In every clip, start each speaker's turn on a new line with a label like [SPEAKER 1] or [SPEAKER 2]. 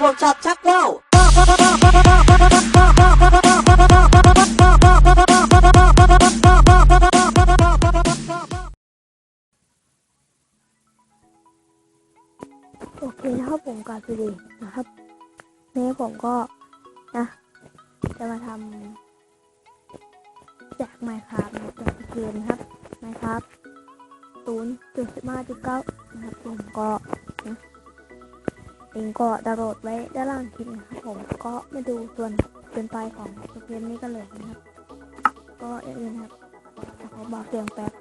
[SPEAKER 1] พวกชอบชักว่าว
[SPEAKER 2] โอเคนะครับผมกาสดีนะครับนี่ผมก็นะจะมาทำแจกไมค์ครับแจกเกมนะครับไมค์ครับศูนย์จุดสิบห้าจุดเก้านะครับผมก็นะ เองก็ดาวโหลดไว้ด้านล่างคลิปนะครับผมก็มาดูส่วนเป็นไปของเกมนี้กันเลยนะครับ ก็อย่าลืมนะครับขอบอกเสียงแป๊บ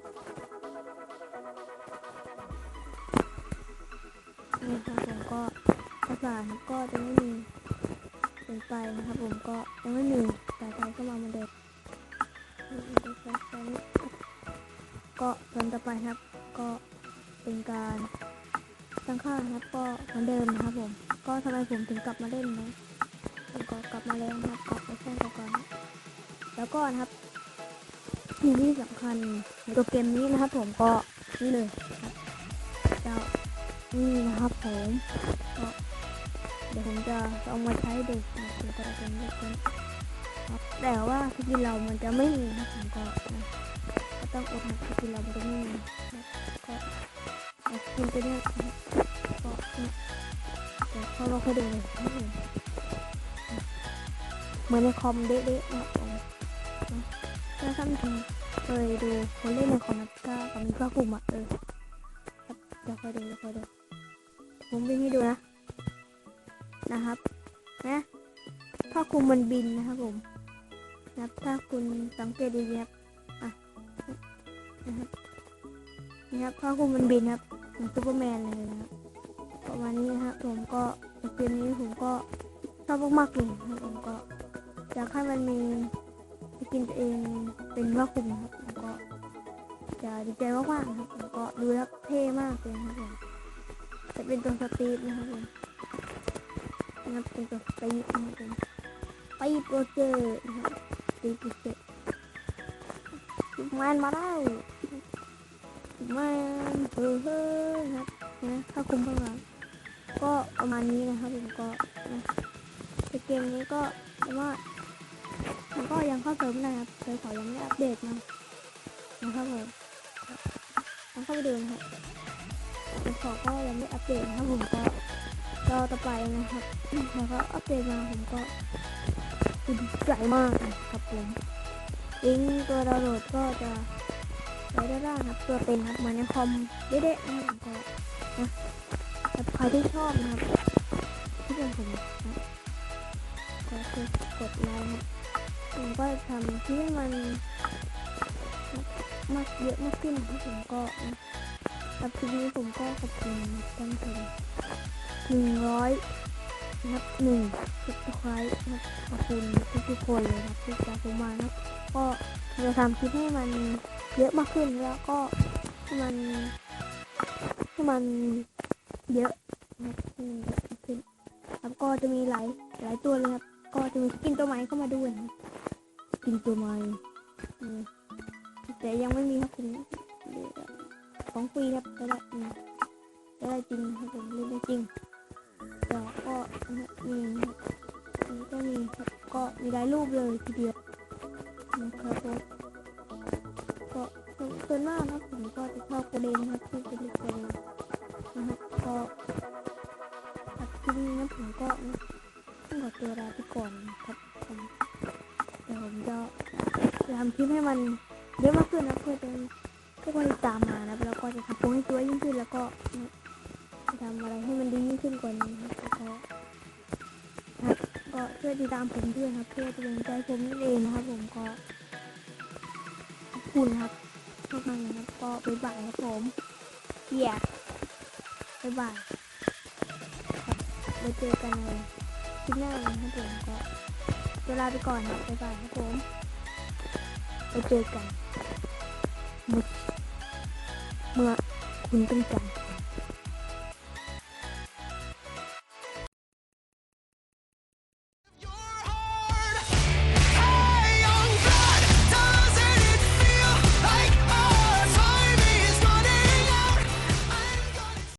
[SPEAKER 2] นี่ครับผมก็ภาษาก็จะไม่มีเป็นไปนะครับผมก็ยังไม่มีแต่ไทยก็มาเหมือนเดิมก็ส่วนต่อไปครับ ก็เป็นการ ตั้งค่าครับ ก็เหมือนเดิมนะครับผม ก็ทำไมผมถึงกลับมาเล่นนะผมก็กลับมาแล้วนะครับกลับไปแค่ก่อนแล้วก็นะครับสิ่งที่สำคัญในตัวเกมนี้นะครับ ผมก็นี่เลยครับเจ้านี่นะครับผมก็เดี๋ยวผมจะเอามาใช้ดูนะครับเป็นกระดาษเล็กครับแต่ว่าสกินเรามันจะไม่มีนะผมก็นะก็ต้องอดนะสกินเรามันจะไม่มีนะก็เอาส กินตัวเนี้ยนะครับก็เนี่เดี๋ยวเข้ามาค่อยดูเลยเหมือนในคอมเด๊ะๆนะครับผมถ้าท่านเคยดูคนเล่นในคอมนะก็ก็มีข้อคุมอะเออครับเดี๋ยวคอยดูเดี๋ยวคอยดูผมวิ่งให้ดูนะ นะครับนะถ้าคุมมันบินนะครับผมนะครับถ้าคุณสังเกตดีๆครับอะนะครับนี่ครับถ้าคุมมันบินครับ เหมือนซูเปอร์แมนเลยนะประมาณนี้นะครับผมก็ในเกมนี้ผมก็ชอบมากๆเลยครับผมก็อยากให้มันมีสกินตัวเองเป็นว่าคุมครับผมก็จะดีใจมากๆนะครับผมก็ดูแล้วเท่มากเลยครับผมจะเป็นตัวสตีฟนะครับผมนะครับเป็นตัวสตีฟนะครับผมไปโปรเจอร์นะครับสตีฟโปรเจอร์แมนมาได้ มันเฮ้ยเฮ้ยครับนะถ้าคุมข้างหลังก็ประมาณนี้นะครับผมก็นะในเกมนี้ก็แต่ว่ามันก็ยังเข้าเสริมไม่ได้ครับเคยขอยังไม่อัปเดตมานะครับผมลองเข้าไปดูนะครับผมขอก็ยังไม่อัปเดตนะครับผมก็รอต่อไปนะครับแล้วก็อัปเดตมาผมก็ดีใจมากครับผมลิงก์ตัวดาวน์โหลดก็จะ ไว้ด้านล่างครับ ตัวเต็มครับมือนในคอมเด๊ะๆนะครับผมก็นะแต่ใครที่ชอบนะครับที่เป็นผมนะก็คือกดไลค์ครับผมก็จะทำที่ให้มันมากเยอะมากขึ้นนะครับผมก็นะครับคลิปนี้ผมก็ขอบคุณท่านผู้ชมหนึ่งร้อย นับหนึ่งสุดท้ายนะครับขอบคุณทุกๆคนเลยครับที่ติดตามผมมานะครับก็จะทำคลิปให้มันเยอะมากขึ้นแล้วก็ให้มันให้มันเยอะนะเยอะมขึ้นครับก็จะมีหลายหลายตัวเลยครับ ก็จะมีสกินตัวใหม่เข้ามาด้วยนะครับสกินตัวใหม่แต่ยังไม่มีครับผมของฟรีครับจะได้อืมจะได้จริงครับผมเล่นได้จริง นะมีครับอันนี้ก็มีครับก็มีหลายรูปเลยทีเดียวนะครับผมก็ส่วนมากนะครับผมก็จะชอบกระเด็นนะครับที่เป็นลูกกระเด็นนะครับก็ตัดที่นี้นะผมก็นะต้องขอตัวลาไปก่อนนะครับผมเดี๋ยวผมจะจะทำคลิปให้มันเยอะมากขึ้นนะเพื่อเป็นก็ติดตามมานะแล้วก็จะทำโปรให้สวยยิ่งขึ้นแล้วก็จะทำอะไรให้มันดียิ่งขึ้นกว่านี้นะครับแล้วก็ครับก็ ช่วยติดตามผมด้วยครับเพื่อจะเป็นใจผมนั่นเองนะครับ ผมก็ขอบคุณครับมากมากเลยครับก็บ๊ายบายครับผมเกียร์บ๊ายบายครับไว้เจอกันในคลิปหน้านะครับผมก็เวลาไปก่อนครับบ๊ายบายครับผมไปเจอกันเมื่อคุณต้องการ